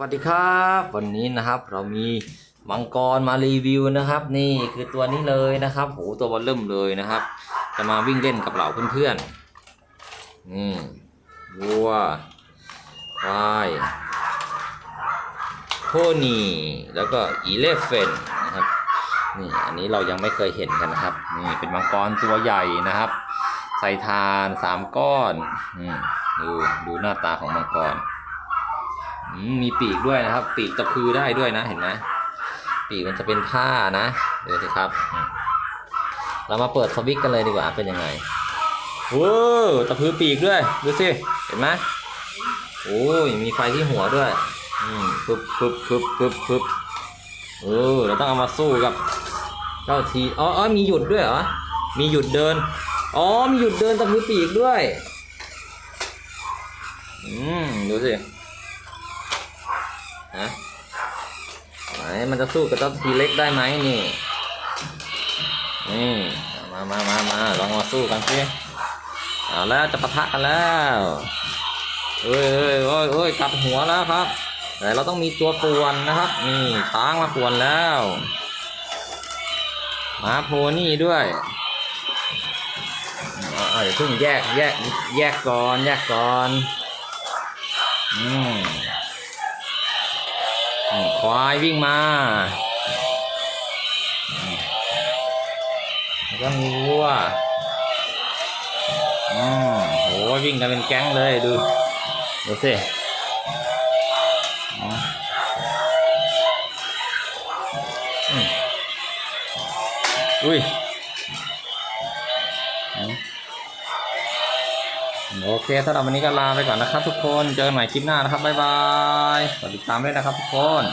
สวัสดีครับ วันนี้นะครับเรามีมังกรมารีวิวนะครับ นี่คือตัวนี้เลยนะครับโหตัวบอลเริ่มเลยนะครับ จะมาวิ่งเล่นกับเหล่าเพื่อนๆนี่วัวควายโพนี่แล้วก็อีเลฟเฟนนะครับนี่อันนี้เรายังไม่เคยเห็นกันนะครับนี่เป็นมังกรตัวใหญ่นะครับ ใส่ทานสามก้อนอืมดูดูหน้าตาของมังกร มีปีกด้วยนะครับ ปีกตะพือได้ด้วยนะเห็นไหมปีกมันจะเป็นผ้านะดูสิครับ เรามาเปิดสวิตกันเลยดีกว่าเป็นยังไงว้ตะพือปีกด้วยดูสิเห็นไหมโอ้ยมีไฟที่หัวด้วยอืมปึ๊บปึ๊บปึ๊บปึ๊บปึ๊บเออเราต้องเอามาสู้กับเจ้าทีอ๋ออ๋อมีหยุดด้วยเหรอมีหยุดเดินอ๋อมีหยุดเดินตะพือปีกด้วยอืมดูสิ ฮะไหน มันจะสู้กับเจ้าทีเล็กได้ไหมนี่ นี่ มามามามาลองมาสู้กันสิเอาแล้วจะปะทะกันแล้วเอ้ยเอ้ยเอ้ยเอ้ยกลับหัวแล้วครับ แต่เราต้องมีตัวป่วนนะครับ นี่ช้างมาป่วนแล้วมาโพนี่ด้วยเอาเอาอย่าเพิ่งแยกแยกแยกก่อนแยกก่อน อืม ควายวิ่งมา แล้วก็มีวัวอืมโหวิ่งกันเป็นแก๊งเลยดู ดูสิอืมอืมอุ้ยอืมโอเคสำหรับวันนี้ก็ลาไปก่อนนะครับทุกคน เจอกันใหม่คลิปหน้านะครับ บ๊ายบาย กดติดตามด้วยนะครับทุกคน